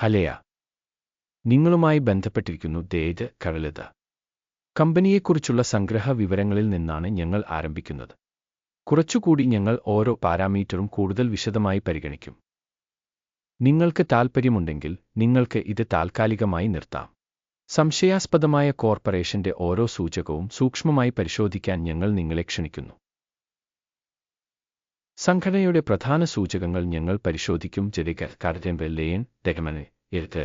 ഹലയ. നിങ്ങളുമായി ബന്ധപ്പെട്ടിരിക്കുന്നു ദേജ് കഴലത. കമ്പനിയെക്കുറിച്ചുള്ള സംഗ്രഹ വിവരങ്ങളിൽ നിന്നാണ് ഞങ്ങൾ ആരംഭിക്കുന്നത്. കുറച്ചുകൂടി ഞങ്ങൾ ഓരോ പാരാമീറ്ററും കൂടുതൽ വിശദമായി പരിഗണിക്കും. നിങ്ങൾക്ക് താൽപ്പര്യമുണ്ടെങ്കിൽ നിങ്ങൾക്ക് ഇത് താൽക്കാലികമായി നിർത്താം. സംശയാസ്പദമായ കോർപ്പറേഷന്റെ ഓരോ സൂചകവും സൂക്ഷ്മമായി പരിശോധിക്കാൻ ഞങ്ങൾ നിങ്ങളെ ക്ഷണിക്കുന്നു. സംഘടനയുടെ പ്രധാന സൂചകങ്ങൾ ഞങ്ങൾ പരിശോധിക്കും. കർജംബെല്ലയൻ ദഗമന് എഴുത്ത്.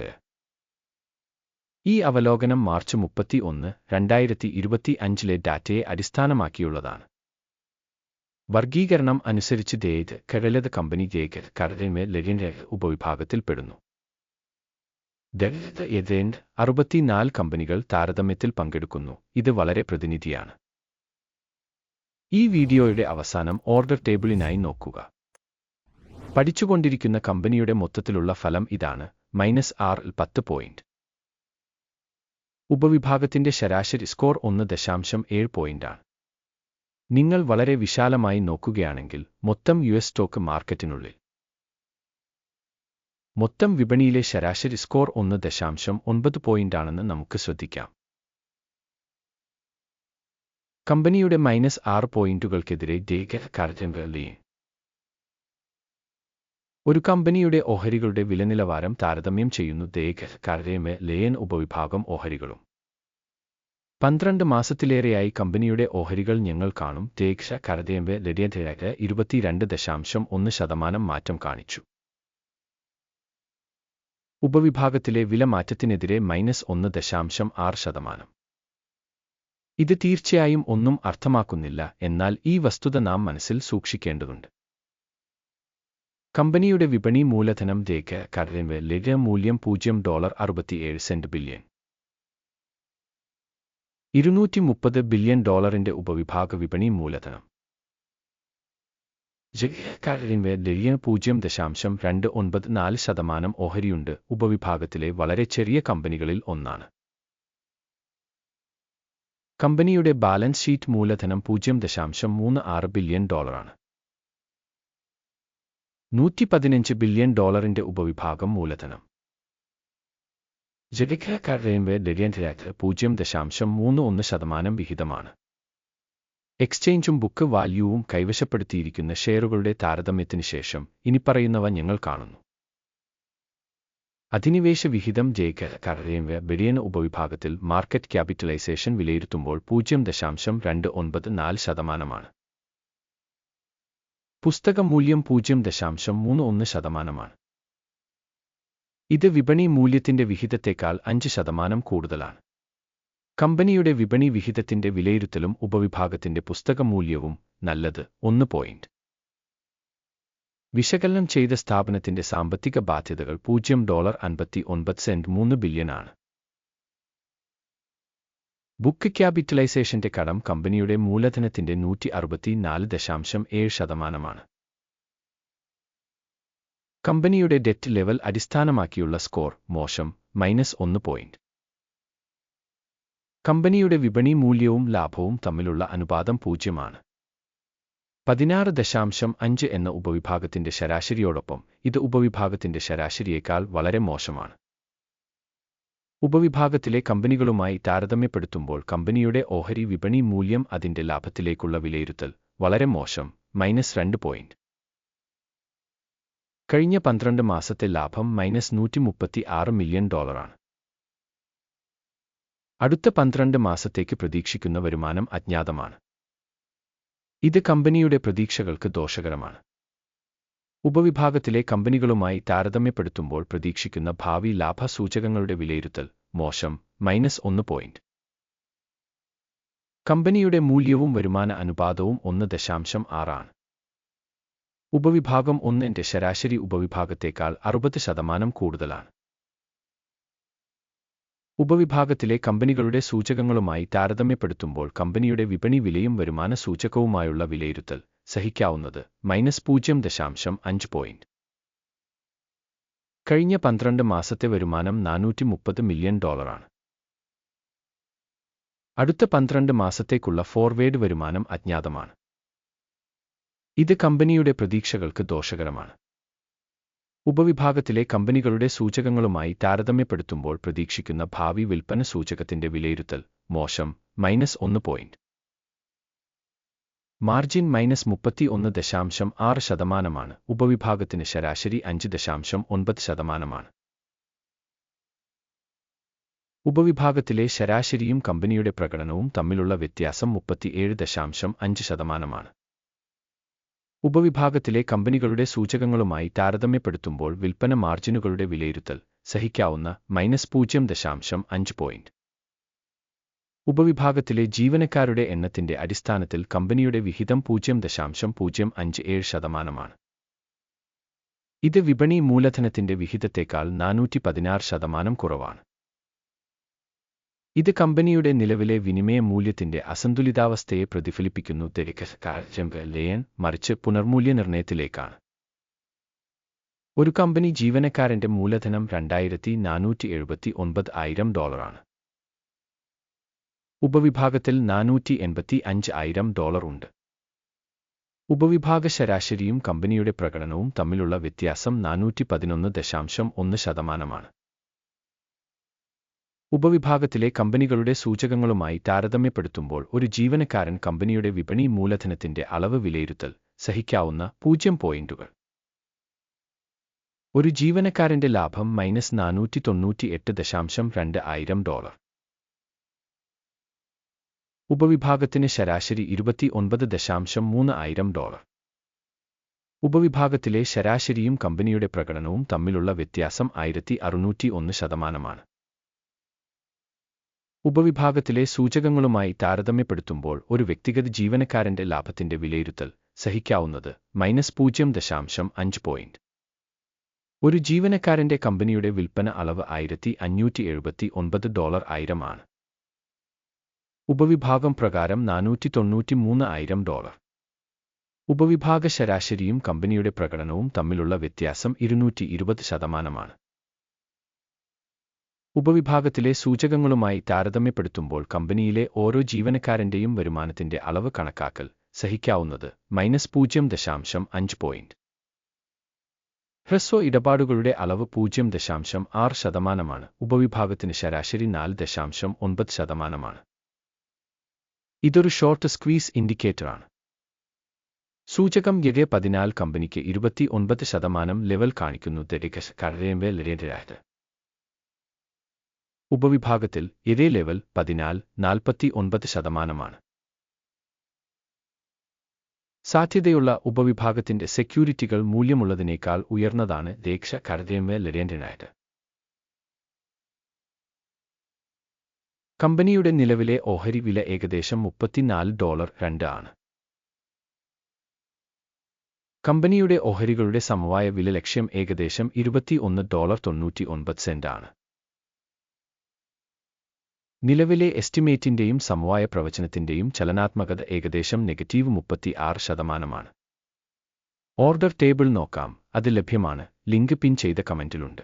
ഈ അവലോകനം മാർച്ച് മുപ്പത്തി ഒന്ന് രണ്ടായിരത്തി ഇരുപത്തി അഞ്ചിലെ ഡാറ്റയെ അടിസ്ഥാനമാക്കിയുള്ളതാണ്. വർഗീകരണം അനുസരിച്ച് ദേത് കരലത് കമ്പനി ജേക്ക് കരമേ ഉപവിഭാഗത്തിൽ ഉപവിഭാഗത്തിൽപ്പെടുന്നു ദളിത് എതേൻഡ് അറുപത്തിനാല് കമ്പനികൾ താരതമ്യത്തിൽ പങ്കെടുക്കുന്നു. ഇത് വളരെ പ്രതിനിധിയാണ്. ഈ വീഡിയോയുടെ അവസാനം ഓർഡർ ടേബിളിനായി നോക്കുക. പഠിച്ചുകൊണ്ടിരിക്കുന്ന കമ്പനിയുടെ മൊത്തത്തിലുള്ള ഫലം ഇതാണ് മൈനസ് ആറിൽ പത്ത് പോയിന്റ് ഉപവിഭാഗത്തിന്റെ ശരാശരി സ്കോർ ഒന്ന് ദശാംശം ഏഴ് പോയിന്റാണ് നിങ്ങൾ വളരെ വിശാലമായി നോക്കുകയാണെങ്കിൽ മൊത്തം യു എസ് സ്റ്റോക്ക് മാർക്കറ്റിനുള്ളിൽ മൊത്തം വിപണിയിലെ ശരാശരി സ്കോർ ഒന്ന് ദശാംശം ഒൻപത് പോയിന്റാണെന്ന് നമുക്ക് ശ്രദ്ധിക്കാം. കമ്പനിയുടെ മൈനസ് ആറ് പോയിന്റുകൾക്കെതിരെ ഡേഗ കാർജംബലി ഒരു കമ്പനിയുടെ ഓഹരികളുടെ വിലനിലവാരം താരതമ്യം ചെയ്യുന്നു ദേഗ കാർജമെ ലേയൻ ഉപവിഭാഗം ഓഹരികളും. പന്ത്രണ്ട് മാസത്തിലേറെയായി കമ്പനിയുടെ ഓഹരികൾ ഞങ്ങൾ കാണും തേക്ഷ കരതേമ്പെ ലര്യതയായ ഇരുപത്തിരണ്ട് ദശാംശം ഒന്ന് ശതമാനം മാറ്റം കാണിച്ചു. ഉപവിഭാഗത്തിലെ വില മാറ്റത്തിനെതിരെ മൈനസ് ഒന്ന് ദശാംശം ആറ് ശതമാനം. ഇത് തീർച്ചയായും ഒന്നും അർത്ഥമാക്കുന്നില്ല എന്നാൽ ഈ വസ്തുത നാം മനസ്സിൽ സൂക്ഷിക്കേണ്ടതുണ്ട്. കമ്പനിയുടെ വിപണി മൂലധനം രേഖ കരവെ ലര്യ മൂല്യം പൂജ്യം ഡോളർ അറുപത്തിയേഴ് സെന്റ് ബില്യൺ. ഇരുന്നൂറ്റി മുപ്പത് ബില്യൺ ഡോളറിന്റെ ഉപവിഭാഗ വിപണി മൂലധനം. ജഗക്കാരൻവെ ലരിയ പൂജ്യം ദശാംശം രണ്ട് ഒൻപത് നാല് ശതമാനം ഓഹരിയുണ്ട് ഉപവിഭാഗത്തിലെ വളരെ ചെറിയ കമ്പനികളിൽ ഒന്നാണ്. കമ്പനിയുടെ ബാലൻസ് ഷീറ്റ് മൂലധനം പൂജ്യം ദശാംശം മൂന്ന് ആറ് ബില്യൺ ഡോളറാണ്. നൂറ്റി പതിനഞ്ച് ബില്യൺ ഡോളറിന്റെ ഉപവിഭാഗം മൂലധനം. ജഗക്കാരൻവെ ലര്യൻരാറ്റ് പൂജ്യം ദശാംശം മൂന്ന് ഒന്ന് ശതമാനം വിഹിതമാണ്. എക്സ്ചേഞ്ചും ബുക്ക് വാല്യൂവും കൈവശപ്പെടുത്തിയിരിക്കുന്ന ഷെയറുകളുടെ താരതമ്യത്തിന് ശേഷം ഇനിപ്പറയുന്നവ ഞങ്ങൾ കാണുന്നു. അധിനിവേശ വിഹിതം ജേക്ക കറിയവ ബെരിയൻ ഉപവിഭാഗത്തിൽ മാർക്കറ്റ് ക്യാപിറ്റലൈസേഷൻ വിലയിരുത്തുമ്പോൾ പൂജ്യം ദശാംശം രണ്ട് ഒൻപത് നാല് ശതമാനമാണ്. പുസ്തക മൂല്യം പൂജ്യം ദശാംശം മൂന്ന് ഒന്ന് ശതമാനമാണ്. ഇത് വിപണി മൂല്യത്തിന്റെ വിഹിതത്തേക്കാൾ അഞ്ച് ശതമാനം കൂടുതലാണ്. കമ്പനിയുടെ വിപണി വിഹിതത്തിന്റെ വിലയിരുത്തലും ഉപവിഭാഗത്തിന്റെ പുസ്തക മൂല്യവും നല്ലത് ഒന്ന് പോയിന്റ് വിശകലനം ചെയ്ത സ്ഥാപനത്തിന്റെ സാമ്പത്തിക ബാധ്യതകൾ പൂജ്യം ഡോളർ അൻപത്തി ഒൻപത് സെന്റ് മൂന്ന് ബില്യനാണ് ബുക്ക് ക്യാപിറ്റലൈസേഷന്റെ കടം കമ്പനിയുടെ മൂലധനത്തിന്റെ നൂറ്റി അറുപത്തിനാല് ദശാംശം ഏഴ് ശതമാനമാണ്. കമ്പനിയുടെ ഡെറ്റ് ലെവൽ അടിസ്ഥാനമാക്കിയുള്ള സ്കോർ മോശം മൈനസ് ഒന്ന് പോയിന്റ്. കമ്പനിയുടെ വിപണി മൂല്യവും ലാഭവും തമ്മിലുള്ള അനുപാതം പൂജ്യമാണ് പതിനാറ് ദശാംശം അഞ്ച് എന്ന ഉപവിഭാഗത്തിന്റെ ശരാശരിയോടൊപ്പം ഇത് ഉപവിഭാഗത്തിന്റെ ശരാശരിയേക്കാൾ വളരെ മോശമാണ്. ഉപവിഭാഗത്തിലെ കമ്പനികളുമായി താരതമ്യപ്പെടുത്തുമ്പോൾ കമ്പനിയുടെ ഓഹരി വിപണി മൂല്യം അതിന്റെ ലാഭത്തിലേക്കുള്ള വിലയിരുത്തൽ വളരെ മോശം മൈനസ് രണ്ട് പോയിന്റ്. കഴിഞ്ഞ പന്ത്രണ്ട് മാസത്തെ ലാഭം മൈനസ് നൂറ്റി മുപ്പത്തി ആറ് മില്യൺ ഡോളറാണ്. അടുത്ത പന്ത്രണ്ട് മാസത്തേക്ക് പ്രതീക്ഷിക്കുന്ന വരുമാനം അജ്ഞാതമാണ്. ഇത് കമ്പനിയുടെ പ്രതീക്ഷകൾക്ക് ദോഷകരമാണ്. ഉപവിഭാഗത്തിലെ കമ്പനികളുമായി താരതമ്യപ്പെടുത്തുമ്പോൾ പ്രതീക്ഷിക്കുന്ന ഭാവി ലാഭ സൂചകങ്ങളുടെ വിലയിരുത്തൽ മോശം മൈനസ് ഒന്ന് പോയിന്റ്. കമ്പനിയുടെ മൂല്യവും വരുമാന അനുപാതവും ഒന്ന് ദശാംശം ആറാണ് ഉപവിഭാഗം ഒന്നിന്റെ ശരാശരി ഉപവിഭാഗത്തേക്കാൾ അറുപത് ശതമാനം കൂടുതലാണ്. ഉപവിഭാഗത്തിലെ കമ്പനികളുടെ സൂചകങ്ങളുമായി താരതമ്യപ്പെടുത്തുമ്പോൾ കമ്പനിയുടെ വിപണി വിലയും വരുമാന സൂചകവുമായുള്ള വിലയിരുത്തൽ സഹിക്കാവുന്നത് മൈനസ് പൂജ്യം ദശാംശം അഞ്ച് പോയിന്റ്. കഴിഞ്ഞ പന്ത്രണ്ട് മാസത്തെ വരുമാനം നാനൂറ്റി മുപ്പത് മില്യൺ ഡോളറാണ്. അടുത്ത പന്ത്രണ്ട് മാസത്തേക്കുള്ള ഫോർവേഡ് വരുമാനം അജ്ഞാതമാണ്. ഇത് കമ്പനിയുടെ പ്രതീക്ഷകൾക്ക് ദോഷകരമാണ്. ഉപവിഭാഗത്തിലെ കമ്പനികളുടെ സൂചകങ്ങളുമായി താരതമ്യപ്പെടുത്തുമ്പോൾ പ്രതീക്ഷിക്കുന്ന ഭാവി വിൽപ്പന സൂചകത്തിന്റെ വിലയിരുത്തൽ. മോശം. മൈനസ് ഒന്ന് പോയിന്റ്. മാർജിൻ മൈനസ് മുപ്പത്തി ഒന്ന് ദശാംശം ആറ് ശതമാനമാണ്. ഉപവിഭാഗത്തിന് ശരാശരി അഞ്ച് ദശാംശം ഒൻപത് ശതമാനമാണ്. ഉപവിഭാഗത്തിലെ ശരാശരിയും കമ്പനിയുടെ പ്രകടനവും തമ്മിലുള്ള വ്യത്യാസം മുപ്പത്തിയേഴ് ദശാംശം അഞ്ച് ശതമാനമാണ്. ഉപവിഭാഗത്തിലെ കമ്പനികളുടെ സൂചകങ്ങളുമായി താരതമ്യപ്പെടുത്തുമ്പോൾ വിൽപ്പന മാർജിനുകളുടെ വിലയിരുത്തൽ സഹിക്കാവുന്ന മൈനസ് പൂജ്യം ദശാംശം അഞ്ച് പോയിന്റ്. ഉപവിഭാഗത്തിലെ ജീവനക്കാരുടെ എണ്ണത്തിന്റെ അടിസ്ഥാനത്തിൽ കമ്പനിയുടെ വിഹിതം പൂജ്യം ദശാംശം പൂജ്യം അഞ്ച് ഏഴ് ശതമാനമാണ്. ഇത് വിപണി മൂലധനത്തിന്റെ വിഹിതത്തേക്കാൾ നാനൂറ്റി പതിനാറ് ശതമാനം കുറവാണ്. ഇത് കമ്പനിയുടെ നിലവിലെ വിനിമയ മൂല്യത്തിന്റെ അസന്തുലിതാവസ്ഥയെ പ്രതിഫലിപ്പിക്കുന്നു. ലയൻ മറിച്ച് പുനർമൂല്യനിർണയത്തിലേക്കാണ് ഒരു കമ്പനി ജീവനക്കാരന്റെ മൂലധനം രണ്ടായിരത്തി നാനൂറ്റി എഴുപത്തി ഒൻപത് ആയിരം ഡോളറാണ്. ഉപവിഭാഗത്തിൽ നാനൂറ്റി എൺപത്തി അഞ്ച് ആയിരം ഡോളർ ഉണ്ട്. ഉപവിഭാഗ ശരാശരിയും കമ്പനിയുടെ പ്രകടനവും തമ്മിലുള്ള വ്യത്യാസം നാനൂറ്റി പതിനൊന്ന് ദശാംശം ഒന്ന് ശതമാനമാണ്. ഉപവിഭാഗത്തിലെ കമ്പനികളുടെ സൂചകങ്ങളുമായി താരതമ്യപ്പെടുത്തുമ്പോൾ ഒരു ജീവനക്കാരൻ കമ്പനിയുടെ വിപണി മൂലധനത്തിന്റെ അളവ് വിലയിരുത്തൽ സഹിക്കാവുന്ന പൂജ്യം പോയിന്റുകൾ. ഒരു ജീവനക്കാരന്റെ ലാഭം മൈനസ് നാനൂറ്റി തൊണ്ണൂറ്റി എട്ട് ദശാംശം രണ്ട് ആയിരം ഡോളർ. ഉപവിഭാഗത്തിന് ശരാശരി ഇരുപത്തി ഒൻപത് ദശാംശം മൂന്ന് ആയിരം ഡോളർ. ഉപവിഭാഗത്തിലെ ശരാശരിയും കമ്പനിയുടെ പ്രകടനവും തമ്മിലുള്ള വ്യത്യാസം ആയിരത്തി അറുന്നൂറ്റി ഒന്ന് ശതമാനമാണ്. ഉപവിഭാഗത്തിലെ സൂചകങ്ങളുമായി താരതമ്യപ്പെടുത്തുമ്പോൾ ഒരു വ്യക്തിഗത ജീവനക്കാരന്റെ ലാഭത്തിന്റെ വിലയിരുത്തൽ സഹിക്കാവുന്നത് മൈനസ് പൂജ്യം ദശാംശം അഞ്ച് പോയിന്റ് ഒരു ജീവനക്കാരന്റെ കമ്പനിയുടെ വിൽപ്പന അളവ് ആയിരത്തി അഞ്ഞൂറ്റി എഴുപത്തി ഒൻപത് ഡോളർ ആയിരമാണ് ഉപവിഭാഗം പ്രകാരം നാനൂറ്റി തൊണ്ണൂറ്റി മൂന്ന് ആയിരം ഡോളർ. ഉപവിഭാഗ ശരാശരിയും കമ്പനിയുടെ പ്രകടനവും തമ്മിലുള്ള വ്യത്യാസം ഇരുന്നൂറ്റി ഇരുപത് ശതമാനമാണ്. ഉപവിഭാഗത്തിലെ സൂചകങ്ങളുമായി താരതമ്യപ്പെടുത്തുമ്പോൾ കമ്പനിയിലെ ഓരോ ജീവനക്കാരന്റെയും വരുമാനത്തിന്റെ അളവ് കണക്കാക്കൽ സഹിക്കാവുന്നത് മൈനസ് പൂജ്യം ദശാംശം അഞ്ച് പോയിന്റ് ഹ്രസ്വ ഇടപാടുകളുടെ അളവ് പൂജ്യം ദശാംശം ആറ് ശതമാനമാണ്. ഉപവിഭാഗത്തിന് ശരാശരി നാല് ദശാംശം ഒൻപത് ശതമാനമാണ്. ഇതൊരു ഷോർട്ട് സ്ക്വീസ് ഇൻഡിക്കേറ്ററാണ് സൂചകം എഴ് പതിനാല് കമ്പനിക്ക് ഇരുപത്തി ഒൻപത് ശതമാനം ലെവൽ കാണിക്കുന്നു. കരേമ്പേലരേണ്ടരായത് ഉപവിഭാഗത്തിൽ ഇതേ ലെവൽ പതിനാൽ നാൽപ്പത്തി ഒൻപത് ശതമാനമാണ്. സാധ്യതയുള്ള ഉപവിഭാഗത്തിന്റെ സെക്യൂരിറ്റികൾ മൂല്യമുള്ളതിനേക്കാൾ ഉയർന്നതാണ് രേക്ഷ കരതേമ്പേലരേണ്ടരായത് കമ്പനിയുടെ നിലവിലെ ഓഹരി വില ഏകദേശം മുപ്പത്തിനാല് ഡോളർ രണ്ട് ആണ്. കമ്പനിയുടെ ഓഹരികളുടെ സമവായ വില ലക്ഷ്യം ഏകദേശം ഇരുപത്തി ഒന്ന് ഡോളർ തൊണ്ണൂറ്റി ഒൻപത് സെന്റ് ആണ്. നിലവിലെ എസ്റ്റിമേറ്റിന്റെയും സമവായ പ്രവചനത്തിന്റെയും ചലനാത്മകത ഏകദേശം നെഗറ്റീവ് മുപ്പത്തി ആറ് ശതമാനമാണ്. ഓർഡർ ടേബിൾ നോക്കാം. അത് ലഭ്യമാണ്. ലിങ്ക് പിൻ ചെയ്ത കമന്റിലുണ്ട്.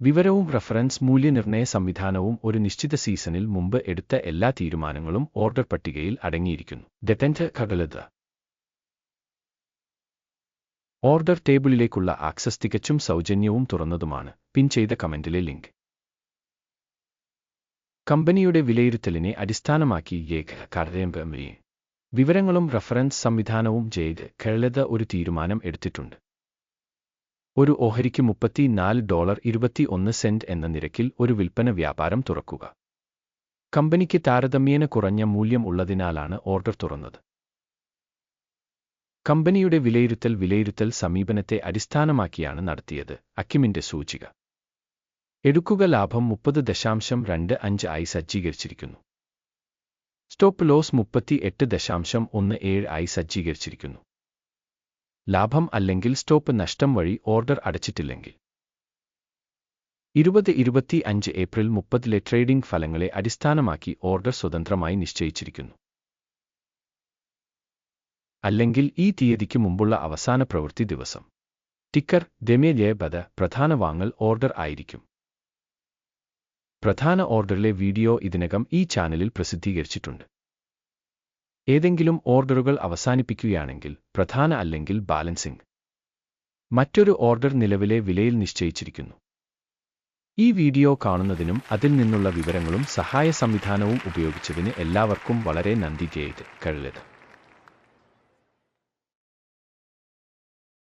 വിവരവും റഫറൻസ് മൂല്യനിർണയ സംവിധാനവും ഒരു നിശ്ചിത സീസണിൽ മുമ്പ് എടുത്ത എല്ലാ തീരുമാനങ്ങളും ഓർഡർ പട്ടികയിൽ അടങ്ങിയിരിക്കുന്നു. ഡെറ്റന്റ് ഘടലത ഓർഡർ ടേബിളിലേക്കുള്ള ആക്സസ് തികച്ചും സൗജന്യവും തുറന്നതുമാണ്. പിൻ ചെയ്ത കമന്റിലെ ലിങ്ക്. കമ്പനിയുടെ വിലയിരുത്തലിനെ അടിസ്ഥാനമാക്കി ഏക കരേമ്പമേ വിവരങ്ങളും റഫറൻസ് സംവിധാനവും ചെയ്ത് കേളത ഒരു തീരുമാനം എടുത്തിട്ടുണ്ട്. ഒരു ഓഹരിക്ക് മുപ്പത്തിനാല് ഡോളർ ഇരുപത്തി ഒന്ന് സെന്റ് എന്ന നിരക്കിൽ ഒരു വിൽപ്പന വ്യാപാരം തുറക്കുക. കമ്പനിക്ക് താരതമ്യേന കുറഞ്ഞ മൂല്യം ഉള്ളതിനാലാണ് ഓർഡർ തുറന്നത്. കമ്പനിയുടെ വിലയിരുത്തൽ വിലയിരുത്തൽ സമീപനത്തെ അടിസ്ഥാനമാക്കിയാണ് നടത്തിയത് അക്കിമിന്റെ സൂചിക. എടുക്കുക ലാഭം മുപ്പത് ദശാംശം രണ്ട് അഞ്ച് ആയി സജ്ജീകരിച്ചിരിക്കുന്നു. സ്റ്റോപ്പ് ലോസ് മുപ്പത്തി എട്ട് ദശാംശം ഒന്ന് ഏഴ് ആയി സജ്ജീകരിച്ചിരിക്കുന്നു. ലാഭം അല്ലെങ്കിൽ സ്റ്റോപ്പ് നഷ്ടം വഴി ഓർഡർ അടച്ചിട്ടില്ലെങ്കിൽ. ഇരുപത് ഇരുപത്തി അഞ്ച് ഏപ്രിൽ മുപ്പതിലെ ട്രേഡിംഗ് ഫലങ്ങളെ അടിസ്ഥാനമാക്കി ഓർഡർ സ്വതന്ത്രമായി നിശ്ചയിച്ചിരിക്കുന്നു. അല്ലെങ്കിൽ ഈ തീയതിക്ക് മുമ്പുള്ള അവസാന പ്രവൃത്തി ദിവസം. ടിക്കർ ദമേലേബദ പ്രധാന വാങ്ങൽ ഓർഡർ ആയിരിക്കും. പ്രധാന ഓർഡറിലെ വീഡിയോ ഇതിനകം ഈ ചാനലിൽ പ്രസിദ്ധീകരിച്ചിട്ടുണ്ട്. ഏതെങ്കിലും ഓർഡറുകൾ അവസാനിപ്പിക്കുകയാണെങ്കിൽ പ്രധാന അല്ലെങ്കിൽ ബാലൻസിംഗ് മറ്റൊരു ഓർഡർ നിലവിലെ വിലയിൽ നിശ്ചയിച്ചിരിക്കുന്നു. ഈ വീഡിയോ കാണുന്നതിനും അതിൽ നിന്നുള്ള വിവരങ്ങളും സഹായ സംവിധാനവും ഉപയോഗിച്ചതിന് എല്ലാവർക്കും വളരെ നന്ദി ചെയ്ത് കഴിയത്